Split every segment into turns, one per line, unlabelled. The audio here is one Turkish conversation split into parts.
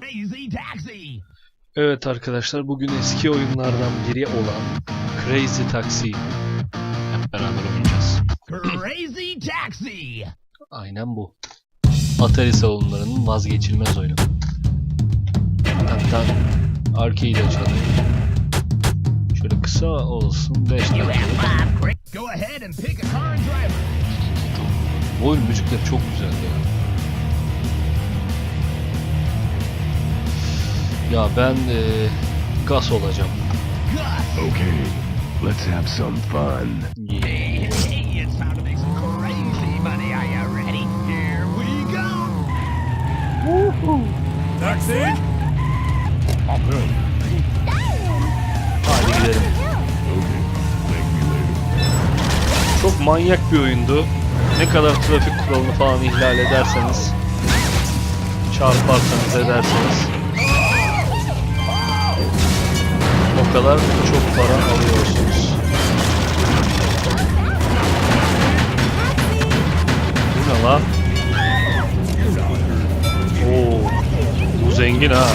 Crazy Taxi.
Evet arkadaşlar bugün eski oyunlardan biri olan Crazy Taxi hep beraber oynayacağız.
Crazy Taxi.
Aynen bu. Atari salonlarının vazgeçilmez oyunu. Hatta arcade açalım. Şöyle kısa olsun 5
You
dakika.
Go ahead and pick
bu oyun müzikleri çok güzeldi ya. Ya ben e, gas olacağım.
Okay, let's have some fun.
Haydi gidelim. Çok manyak bir oyundu. Ne kadar trafik kuralını falan ihlal ederseniz, çarparsanız ederseniz o kadar çok para alıyorsunuz. Bu ne lan? Oo, bu zengin ha.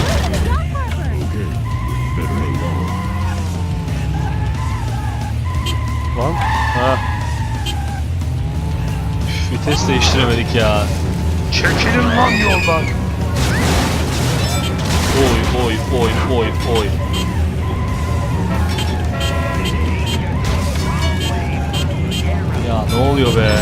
Vites değiştiremedik ya.
Çekilin lan yoldan.
Oy oy oy oy oy. Ya ne oluyor be?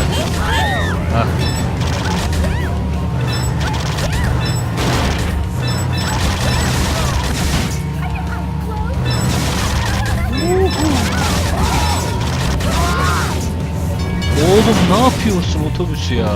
Ne yapıyorsun otobüsü ya?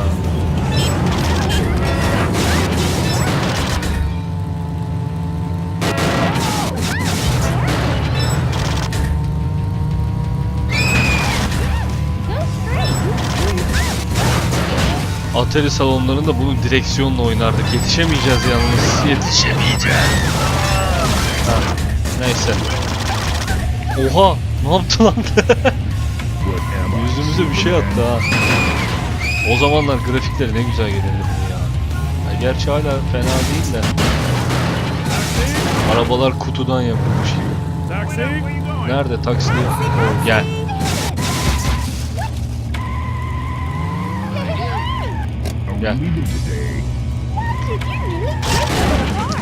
Atari salonlarında bunu direksiyonla oynardık. Yetişemeyeceğiz yalnız. Yetişemeyeceğiz. Ha, neyse. Oha! Ne yaptı lan? Yüzümüze bir şey attı ha. O zamanlar grafikleri ne güzel gelirdi ya. ya. Gerçi hala fena değil de. Arabalar kutudan yapılmış gibi. Nerede taksi? Oo, gel.
Today?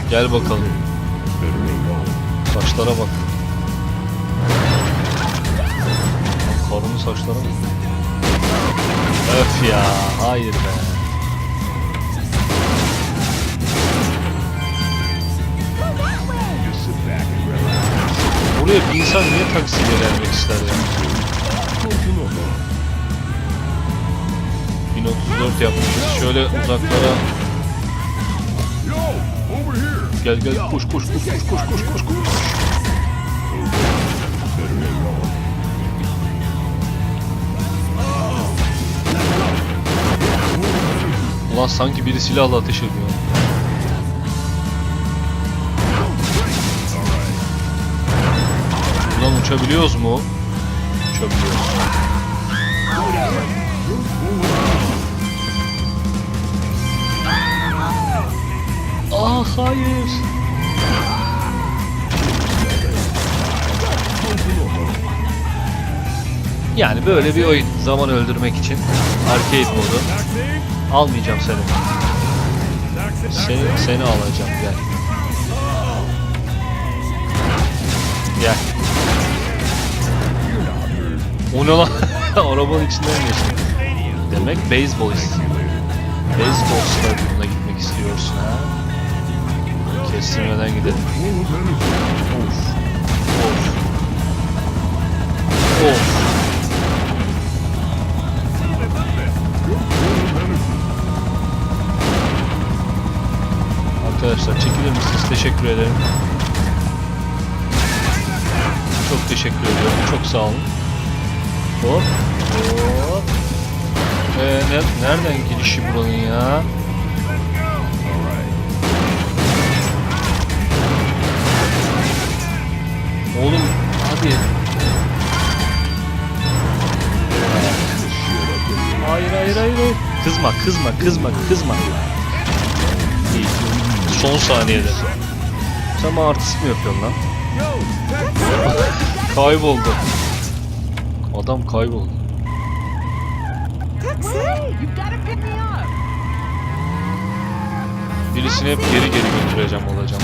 Gel bakalım. Saçlara bak. Karının saçlara bak. Öf ya. Hayır be. Buraya bir insan niye taksiyle gelmek ister ya?
Go to Lobo.
1034 yapmışız. Şöyle uzaklara gel gel koş koş koş koş koş koş koş koş. Ulan sanki biri silahla ateş ediyor. Buradan uçabiliyoruz mu? Uçabiliyoruz. Ah hayır. Yani böyle bir oyun. Zaman öldürmek için. Arcade modu. Almayacağım seni. Seni, seni alacağım gel. Gel. O ne lan? Arabanın içinden geçti. Demek baseball istiyor. Baseball stadyumuna gitmek istiyorsun ha? Kestirmeden gidelim. Of. Of. Of. Arkadaşlar çekilir misiniz? Teşekkür ederim. Çok teşekkür ediyorum. Çok sağ olun. Hop. Hop. Ee, ne- nereden girişi buranın ya? Oğlum hadi. Hayır hayır hayır. Kızma, kızma, kızma, kızma. Son saniyede. Sen bana artist mi yapıyorsun lan? Kayboldu. Adam kayboldu. Birisini hep geri geri götüreceğim olacağım.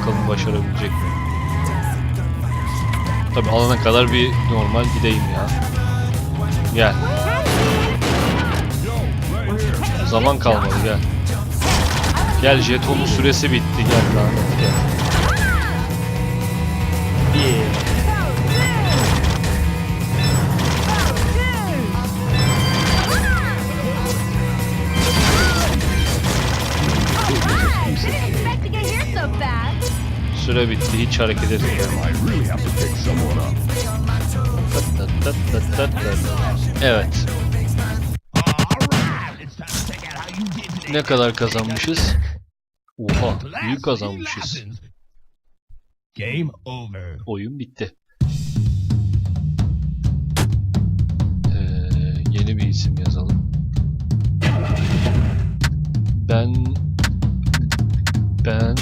Bakalım başarabilecek mi? Tabi alana kadar bir normal gideyim ya. Gel. Zaman kalmadı gel. Gel jetonun süresi bitti gel lan. Gel. Süre bitti hiç hareket etmiyorum. Evet. Ne kadar kazanmışız? Oha, iyi kazanmışız.
Game over.
Oyun bitti. Ee, yeni bir isim yazalım. Ben ben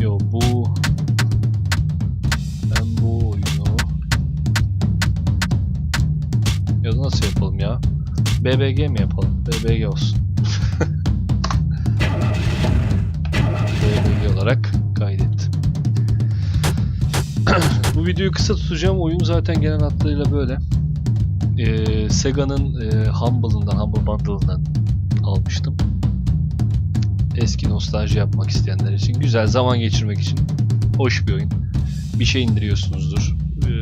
yo bu ben bu oyunu ya da nasıl yapalım ya? BBG mi yapalım? BBG olsun. Olarak kaydettim. Bu videoyu kısa tutacağım. Oyun zaten genel hatlarıyla böyle. Ee, Sega'nın e, Humble'ından, Humble Bundle'ından almıştım. Eski nostalji yapmak isteyenler için. Güzel zaman geçirmek için. Hoş bir oyun. Bir şey indiriyorsunuzdur. Ee,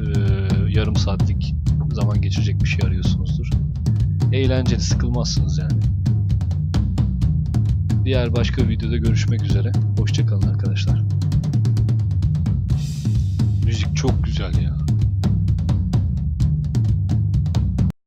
yarım saatlik zaman geçirecek bir şey arıyorsunuzdur. Eğlenceli, sıkılmazsınız yani. Diğer başka bir videoda görüşmek üzere. Hoşçakalın arkadaşlar. Müzik çok güzel ya.